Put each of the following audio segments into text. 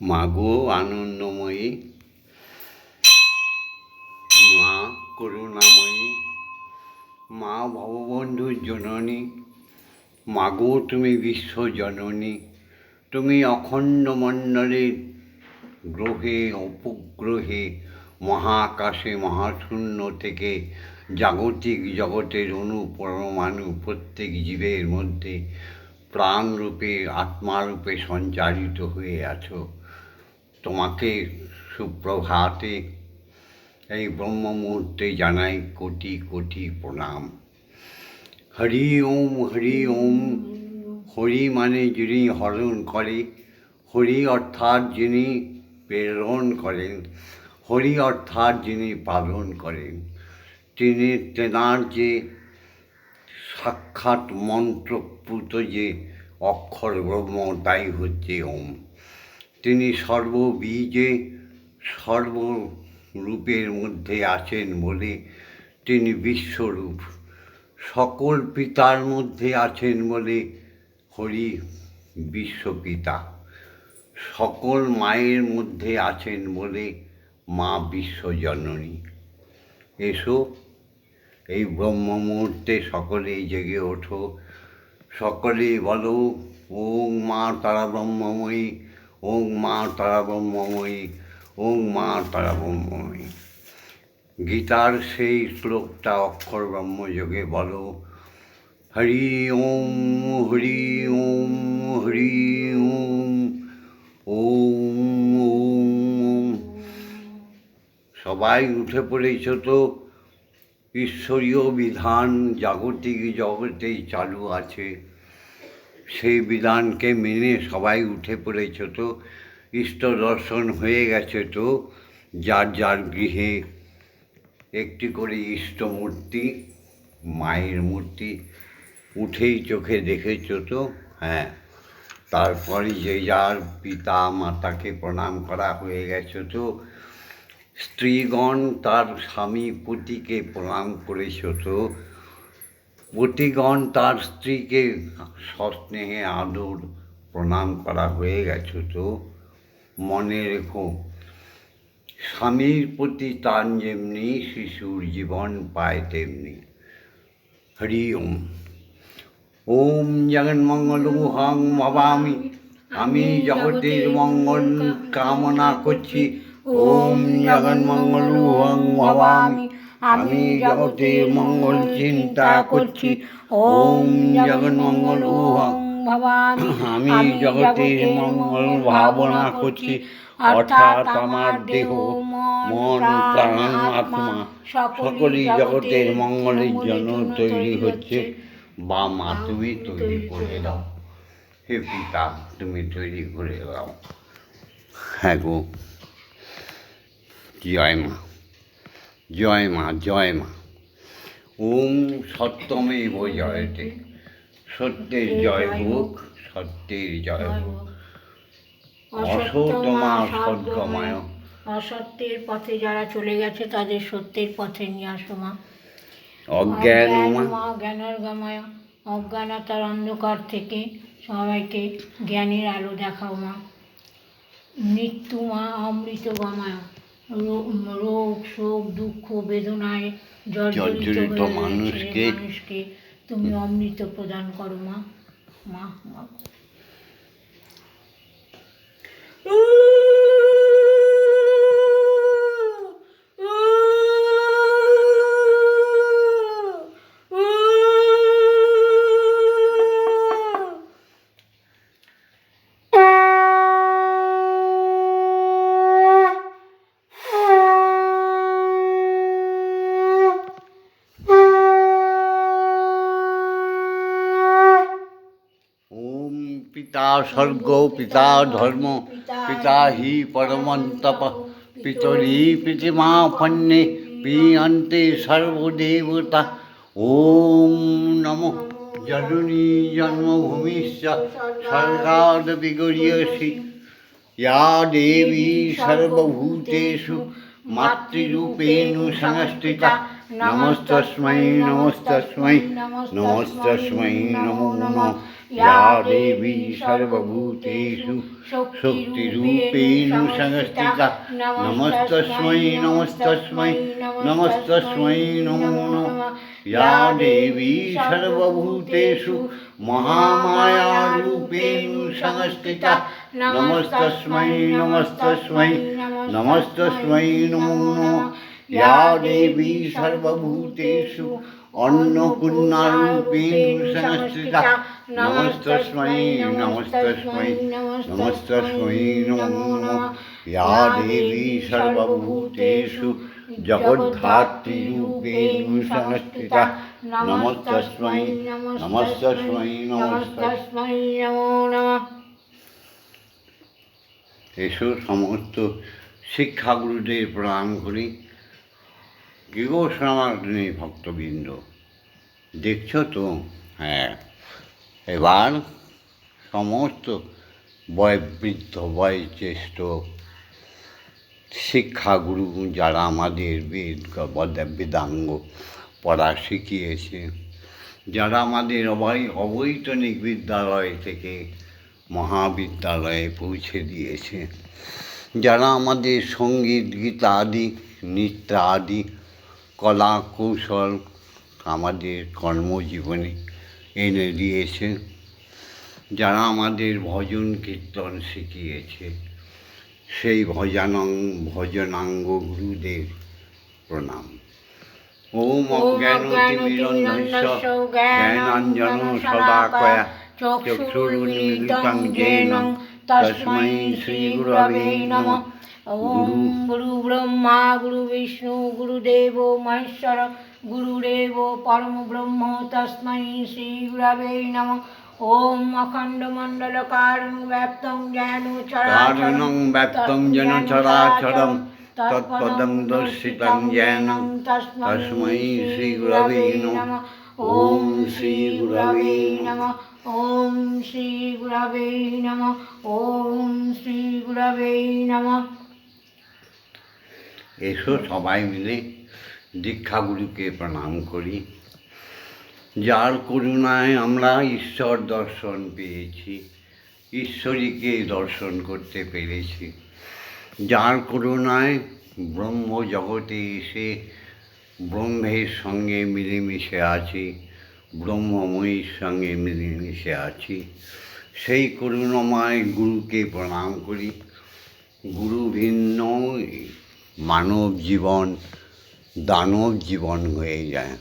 মাগো আনন্দময়ী, মা করুণাময়ী, মা ভববন্ধুর জননী, মাগো তুমি বিশ্বজননী তুমি অখণ্ড মণ্ডলের গ্রহে, উপগ্রহে, মহাকাশে মহাশূন্য থেকে জাগতিক জগতের অনুপরমাণু প্রত্যেক জীবের মধ্যে প্রাণরূপে, আত্মারূপে সঞ্চারিত হয়ে আছো। তোমাকে সুপ্রভাতে এই ব্রহ্ম মুহূর্তে জানাই কোটি কোটি প্রণাম। হরি ওম হরি ওম, হরি মানে যিনি হরণ করে, হরি অর্থাৎ যিনি প্রেরণ করেন, হরি অর্থাৎ যিনি পালন করেন। তিনি তেনার যে সাক্ষাৎ মন্ত্রপ্লুত যে অক্ষর ব্রহ্ম, তাই হচ্ছে ওম। তিনি সর্ববীজে সর্বরূপের মধ্যে আছেন বলে তিনি বিশ্বরূপ। সকল পিতার মধ্যে আছেন বলে হরি বিশ্বপিতা। সকল মায়ের মধ্যে আছেন বলে মা বিশ্বজননী। এসো, এই ব্রহ্ম মুহূর্তে সকলেই জেগে ওঠো। সকলেই বলো, ওং মা তারা ব্রহ্মময়ী ওং মা তারা ব্রহ্মময়ী ওং মা তারা ব্রহ্মময়ী গীতার সেই শ্লোকটা অক্ষর ব্রহ্মযোগে বলো, হরি ওম হরি ওম হরি ওম ওম। সবাই উঠে পড়েছ তো, ঈশ্বরীয় বিধান জাগতিক জগতেই চালু আছে। সেই বিধানকে মেনে সবাই উঠে পড়েছ তো। ইষ্ট দর্শন হয়ে গেছে তো, যার যার গৃহে। একটি করে ইষ্ট মূর্তি, মায়ের মূর্তি উঠেই চোখে দেখেছ তো? হ্যাঁ। তারপরে যে যার পিতা মাতাকে প্রণাম করা হয়ে গেছে তো, স্ত্রীগণ তার স্বামী পতিকে প্রণাম করেছ তো। পতিগণ তার স্ত্রীকে সস্নেহে আদর প্রণাম করা হয়ে গেছে তো। মনে রেখো, স্বামীর প্রতি তার যেমনি শিশুর জীবন পায় তেমনি। হরি ওম। ওম জগন্মঙ্গল হং ভবামি। আমি জগতের মঙ্গল কামনা করছি। ওম জগন্মঙ্গল হং ভবামি। আমি জগতের মঙ্গল চিন্তা করছি। ওম জগন্মঙ্গল হং ভবামি আমি জগতের মঙ্গল ভাবনা করছি। অর্থাৎ আমার দেহ মন প্রাণ আত্মা সকলেই জগতের মঙ্গলের জন্য তৈরি হচ্ছে। বা মা তুমি তৈরি করে দাও। হে পিতা তুমি তৈরি করে দাও। হ্যাঁ গো। জয় মা। জয় মা জয় মা। ওম সত্যমেব জয়তে সত্যের জয় হোক সত্যের জয় হোক অসতমা সদ্গময় অসত্যের পথে যারা চলে গেছে তাদের সত্যের পথে নিয়ে আসো মা। অজ্ঞান মা। জ্ঞানের গময়। অজ্ঞানতার অন্ধকার থেকে সবাইকে জ্ঞানের আলো দেখাও মা। মৃত্যু মা অমৃত গময়। রোগ শোক দুঃখ বেদনায় জর্জরিত মানুষকে- মানুষকে। তুমি অমৃত প্রদান করো মা। মা মা। পিতা স্বর্গ পিতা ধর্ম পিতা হি পরমন্তপ পিতরি পিতিমা ফন্যে পিয়ন্তে সর্বদেবতা ওম নম জননী জন্মভূমিশ্চ স্বর্গাদ বিগড়িয়সি या देवी सर्वभूतेषु मातृरूपेण संस्थिता नमस्तस्मै नमस्तस्मै नमस्तस्मै नमो नमः या देवी सर्वभूतेषु शक्तिरूपेण संस्थिता नमस्तस्मै नमस्तस्मै नमस्तस्मै नमो नमः या देवी सर्वभूतेषु महामायारूपेण संस्थिता नमस्तस्मै नमस्तस्मै नमस्तस्मै नमो नमः या देवी सर्वभूतेषु अन्नपूर्णारूपेण संस्थिता নমস্তস্মৈ নমস্তস্মৈ নমস্তস্মৈ নমো। নম ইয়া দেবী সর্বভূতেষু এসো সমস্ত শিক্ষাগুরুদের প্রণাম করি। গৃহ ভক্তবৃন্দ দেখছ তো? হ্যাঁ। এবার সমস্ত বয়বৃদ্ধ, বয়োজ্যেষ্ঠ শিক্ষাগুরু যারা আমাদের বেদ বদ- বেদাঙ্গ পড়া শিখিয়েছে, যারা আমাদের অবৈ, অবৈতনিক বিদ্যালয় থেকে মহাবিদ্যালয়ে পৌঁছে দিয়েছে, যারা আমাদের সংগীত গীতা আদি নৃত্য আদি কলা কৌশল আমাদের কর্মজীবনে এনে দিয়েছে, যারা আমাদের ভজন কীর্তন শিখিয়েছে, সেই ভজানং, ভজনাঙ্গ গুরুদের প্রণাম। ওম জ্ঞান জ্ঞানাঞ্জন সদাকয়া চক্ষুরুন্মিলিতং জেন তস্मै শ্রীগুরবে নমঃ। ওম গুরু ব্রহ্মা, গুরু বিষ্ণু, গুরুদেব মহেশ্বর গুরুরেব পরম ব্রহ্ম তস্মৈ শ্রীগুরবে নম ওম অখণ্ডমণ্ডলকারং জ্ঞান চরাচরং ব্যাপ্তং যেন চরাচরং তৎপদং দর্শিতং জ্ঞান তস্মৈ শ্রীগুরবে নম ওম শ্রীগুরবে নম ওম শ্রীগুরবে নম ওম শ্রীগুরবে নম এসো সবাই মিলে দীক্ষাগুরুকে প্রণাম করি। যার করুণায় আমরা ঈশ্বর দর্শন পেয়েছি, ঈশ্বরীকে দর্শন করতে পেরেছি। যার করুণায় ব্রহ্ম জগতে এসে ব্রহ্মের সঙ্গে মিলেমিশে আছি, ব্রহ্মময়ীর সঙ্গে মিলেমিশে আছি, সেই করুণাময় গুরুকে প্রণাম করি। গুরু ভিন্ন মানব জীবন দানব জীবন হয়ে যায়।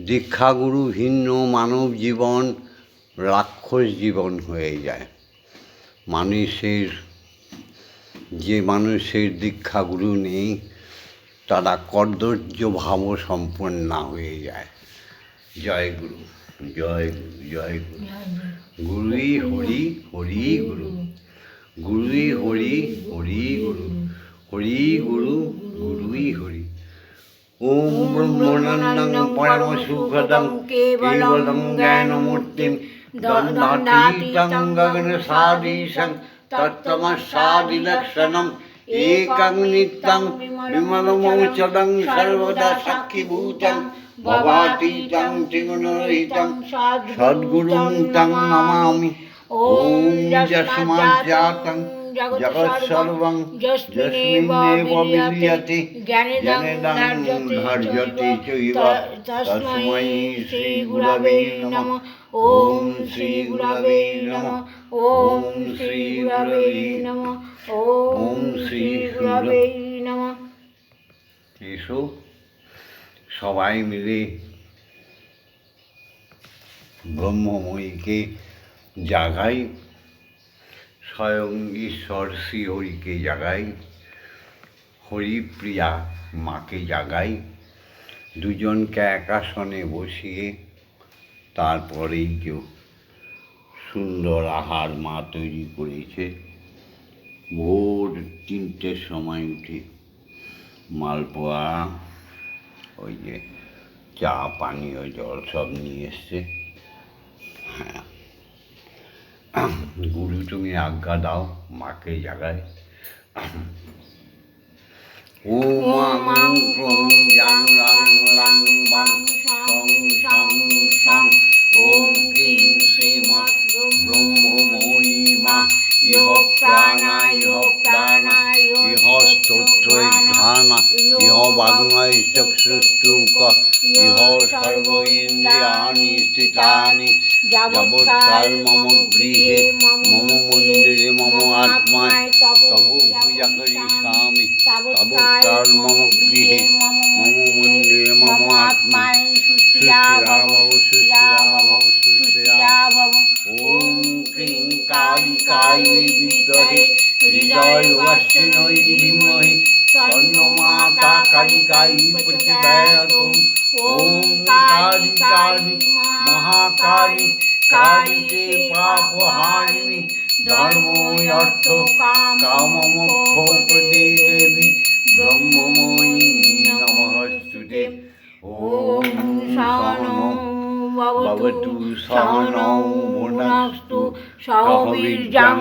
দীক্ষাগুরু ভিন্ন মানব জীবন, রাক্ষস জীবন হয়ে যায়। মানুষের, যে মানুষের দীক্ষাগুরু নেই, তারা কর্দর্য ভাব সম্পন্ন হয়ে যায়। জয় গুরু জয় গুরু জয় গুরু। গুরুই হরি হরি গুরু। গুরুই হরি হরি গুরু। হরি গুরু, গুরুই হরি। ব্রহ্মনন্দং পরম সুখদং কেবলং জ্ঞানমূর্তিম দণ্ডাতীতং গগন সাদীশং তত্তমসাদিলক্ষণম একং নিত্যং বিমলমৌচদং সর্বদা সাক্ষীভূতং ভবাতীতং ত্রিগুণরহিতং সদ্গুরুং তং নমামি ওম যস্মাজ্জাতং জগৎসর্বং যস্মিন্নেব বিলীয়তে জ্ঞানেদং ধার্যতে চৈব তস্मै শ্রীগুরবে নমঃ। ওম শ্রীগুরবে নমঃ। ওম শ্রী গুরবে নমঃ। ওম শ্রী গুরবে নমঃ। এসো সবাই মিলে ব্রহ্মময়ীকে জাগাই। স্বয়ং ঈশ্বর শ্রীহরিকে জাগাই, হরিপ্রিয়া মাকে জাগাই। দুজনকে এক আসনে বসিয়ে তারপরেই কেউ সুন্দর আহার মা তৈরি করেছে, ভোর তিনটের সময় উঠে মালপোয়া, ওই যে চা, পানীয় জল সব নিয়ে এসছে। হ্যাঁ। গুরু তুমি আজ্ঞা দাও, মাকে জাগায় ও মাং ক্রং জাং রাং লাং বাং সং সং সং। ওম ক্রিং শ্রীমৎ ব্রহ্মময়ী মা। ইহ প্রাণা ইহ প্রাণা ইহ স্তোত্রৈ ধ্যানা ইহ বাগ্ময় চক্ষুষ্টুক ইহ সর্ব ইন্দ্রিয়াণি স্থিতানি যাবৎকাল মম গৃহে মম মন্দিরে মম আত্মায়, তব পূজা করিষ্যামি তাবৎকাল মম গৃহে মম মন্দিরে মম আত্মায় সুশ্রীরাভব সুশ্রীরাভব সুশ্রীরাভব ওম ক্রিং কালিকায় বিদ্মহে হৃদয়বাসিনৈ ধীমহি স্বর্ণমাতা কালিকাই প্রচোদয়াতুম ওম কালী কালী মহাকালী কালীকে পাপহারিণী ধর্ম অর্থ কাম মোক্ষ প্রদে দেবী ব্রহ্মময়ী নমস্তুতে ওম সহনো ভবতু সহনৌ ভুনস্তু সহবীর্যং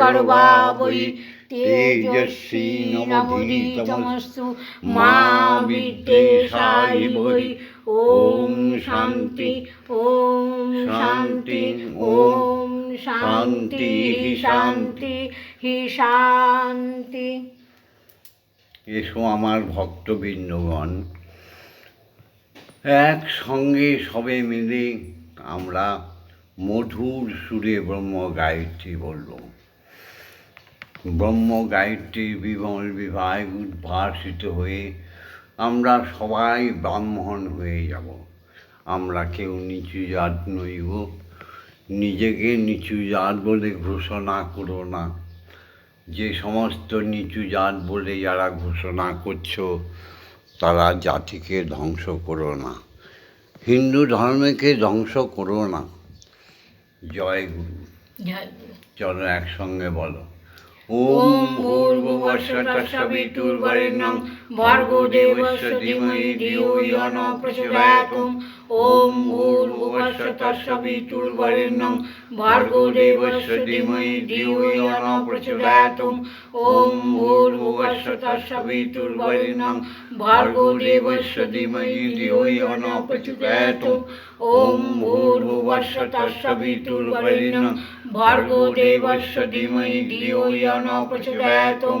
করবাবৈ তেজস্বী নবধীতমস্তু মা বিদ্বেষায় বৈ ওম শান্তি ওম শান্তি ওম শান্তি হি শান্তি হি শান্তি এসো আমার ভক্তবৃন্দগণ। একসঙ্গে সবে মিলে আমরা মধুর সুরে ব্রহ্ম গায়ত্রী বলল। ব্রহ্ম গায়ত্রীর বিমল বিভাগ উদ্ভাসিত হয়ে আমরা সবাই ব্রাহ্মণ হয়ে যাব। আমরা কেউ নিচু জাত নইব নিজেকে নিচু জাত বলে ঘোষণা করো না। যে সমস্ত নিচু জাত বলে যারা ঘোষণা করছ তারা জাতিকে ধ্বংস করো না। হিন্দু ধর্মকে ধ্বংস করো না। জয় গুরু। চলো একসঙ্গে বলো। ওম ভূর্ভুবস্বতঃসবিতুর্বরেণ্যং ভর্গো দেবস্য ধীমহি ধিয়ো ন ওম ভূর্ভুবস্বতঃসবিতুর্বরেণ্যং ভর্গো দেবস্য ধীমহি ধিয়ো ইয় ন প্রচোদয়াতুম। ওম ভূর্ভুবস্বতঃসবিতুর্বরেণ্যং ভর্গো দেবস্য ধীমহি ধিয়ো ইয় ন প্রচোদয়াতুম। ওম ভূর্ভুবস্বতঃসবিতুর্বরেণ্যং ভর্গো দেবস্য ধীমহি ধিয়ো ইয় ন প্রচোদয়াতুম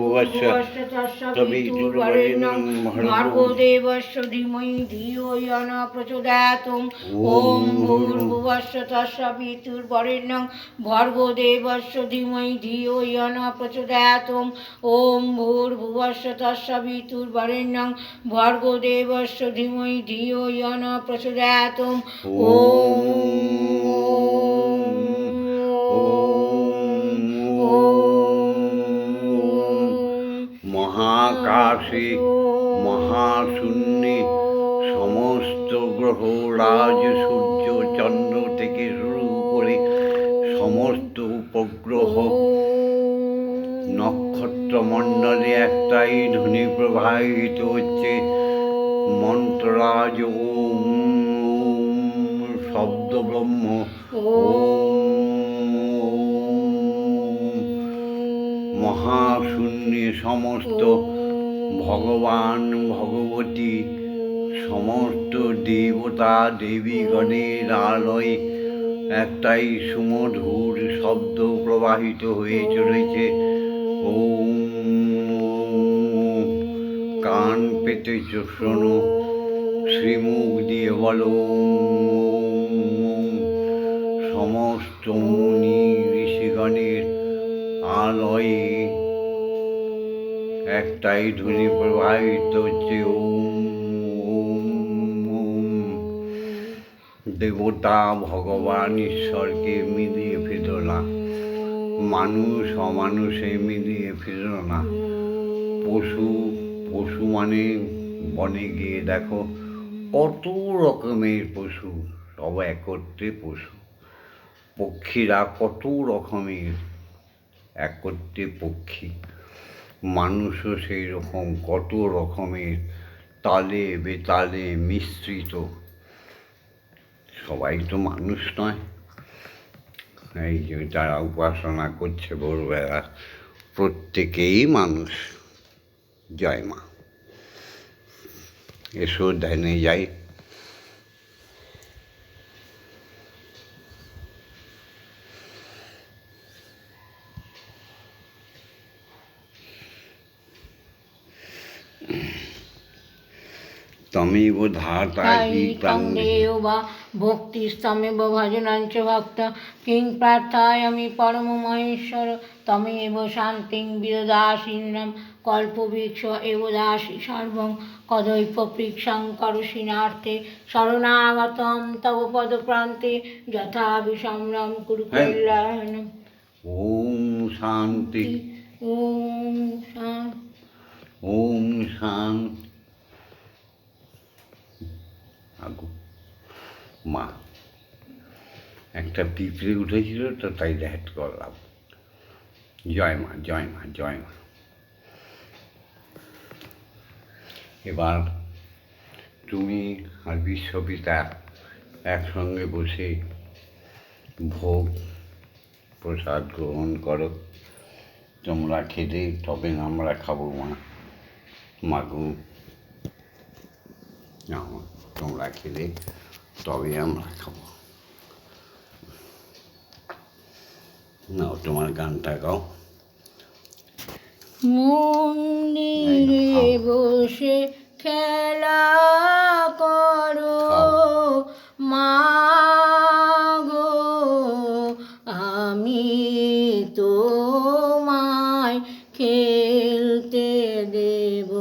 ভূর্ভুবস্বতঃসবিতুর্বরেণ্যং ভর্গো দেবস্য ধীমহি ধিয়ো ন প্রচোদয়াতুম ওম ভূর্ভুবস্বতঃসবিতুর্বরেণ্যং ভর্গো দেবস্য ধীমহি ধিয়ো ন প্রচোদয়াতুম ওম ভূর্ভুবস্বতঃসবিতুর্বরেণ্যং ভর্গো দেবস্য ধীমহি ধিয়ো ন প্রচোদয়াতুম মহাকাশে মহাশূন্যে সমস্ত গ্রহ, রাজ, সূর্য, চন্দ্র থেকে শুরু করে সমস্ত উপগ্রহ নক্ষত্র মণ্ডলে একটাই ধ্বনি প্রবাহিত হচ্ছে। মন্ত্ররাজ, ওম শব্দ ব্রহ্ম মহাশূন্যে সমস্ত ভগবান ভগবতী, সমস্ত দেবতা দেবীগণের আলয় একটাই সুমধুর শব্দ প্রবাহিত হয়ে চলেছে ওম কান পেতে শোনো, শ্রীমুখ দিয়ে বলো। সমস্ত মুনি ঋষিগণের আলয়ে একটাই ধ্বনি প্রবাহিত হচ্ছে দেবতা ভগবান ঈশ্বরকে মিলিয়ে ফেল না। মানুষ অমানুষে মিলিয়ে ফেল না। পশু পশু মানে বনে গিয়ে দেখো, কত রকমের পশু, সব একত্রে পশু। পক্ষীরা কত রকমের, একত্রে পক্ষী। মানুষও সেই রকম কত রকমের তালে বেতালে মিশ্রিত। সবাই তো মানুষ নয়। এই যে যারা উপাসনা করছে ভোরবেলা, প্রত্যেকেই মানুষ। জয় মা। এসো ধ্যানে যাই। তমেব ধারতাহি প্রাঙ্গেব ভক্তিস্তমেব ভজনাঞ্চ ভক্ত কিং প্রার্থায়ামি পরম মহেশ্বর তমেব শান্তিং বিরদাসীনম কল্পবৃক্ষ এব দাসী সর্বং কদৈপৃক্ষাং করসিনার্থে শরণাগতম তব পদপ্রান্তে যথা বিসম্রম কুরু কল্যাণম ওম শান্তি ওম শান্তি ওম শান্তি আগু মা একটা পিঁপড়ে উঠেছিল তো তাই দ্যাট করলাম। জয় মা জয় মা জয় মা। এবার তুমি আর বিশ্বপিতা একসঙ্গে বসে ভোগ প্রসাদ গ্রহণ করো। তোমরা খেলে তবে আমরা খাব মা। মাগু না, তোমরা খেলে তবে আমরা খাব নাও তোমার গানটা গাও মন্দিরে বসে খেলা করো। মা গো আমি তোমায় খেলতে দেব।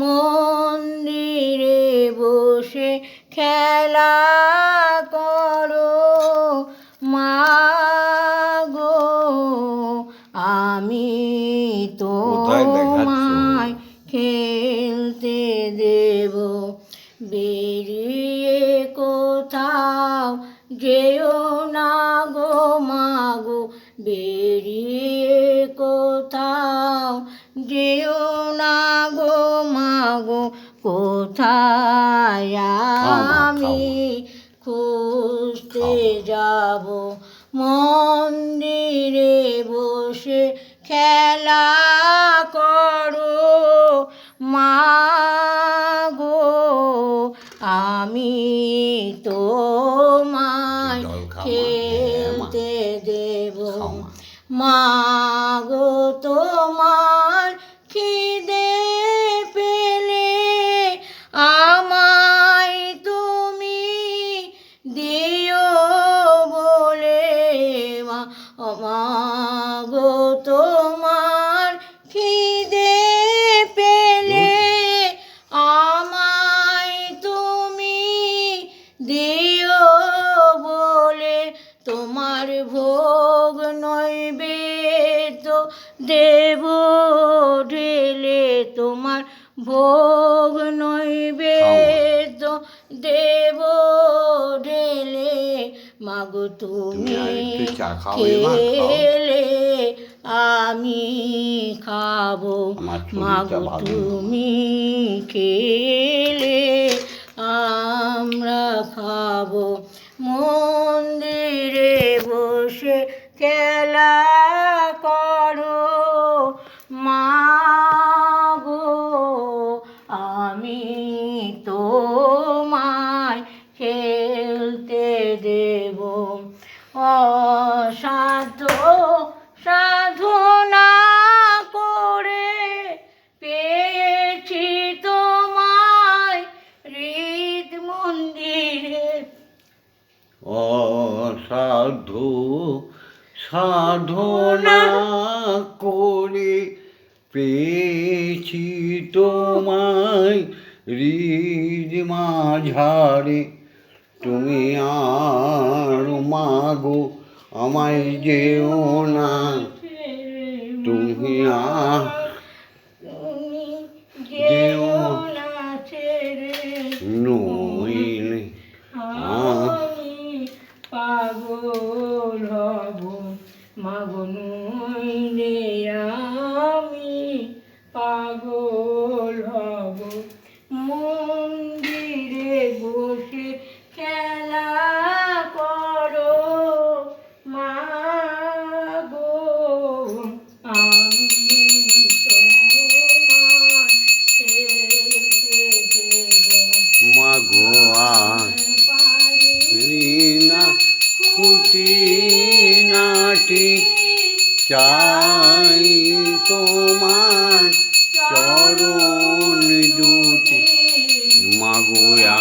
মন্দিরে মা। খেলে আমি খাব। মাগো তুমি খেলে আমরা খাব। মন্দিরে বসে খেলা রিজ মাঝারে তুমি আর মাগো আমায় যেও না। তোমার চরণ দুটি মাগোয়া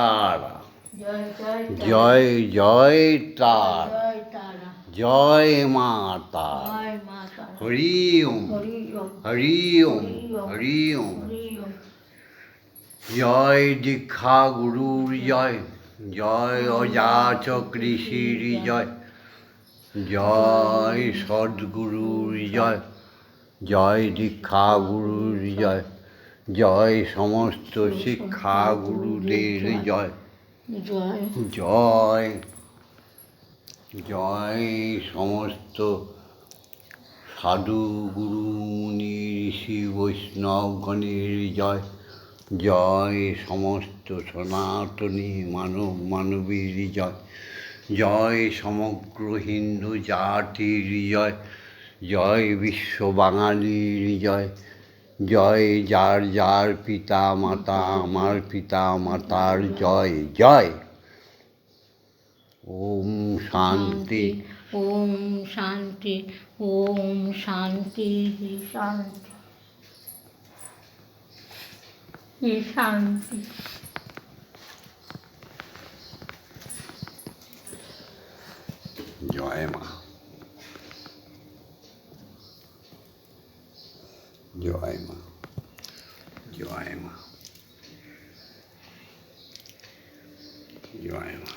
তারা। জয় জয় তারা। জয় মা তারা। হরি ওম হরি ওম হরি ওম জয় দীক্ষা গুরুর জয়। জয় অজাচ কৃষির জয়। জয় সদ্গুরুর জয়। জয় দীক্ষা গুরুর জয়। জয় সমস্ত শিক্ষা গুরুদের জয়। জয়। জয়। জয়। সমস্ত সাধু গুরু মুনি ঋষি বৈষ্ণবগণের জয়। জয় সমস্ত সনাতনী মানব মানবীর জয়। জয় সমগ্র হিন্দু জাতির জয়। জয় বিশ্ব বাঙালির জয়। জয় যার যার পিতা মাতা আমার পিতা মাতার জয় জয়। ওম শান্তি। ওম শান্তি ওম শান্তি শান্তি। শান্তি। জয় মা। জয় মা জয় মা জয় মা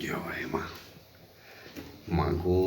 জয় মা মাগো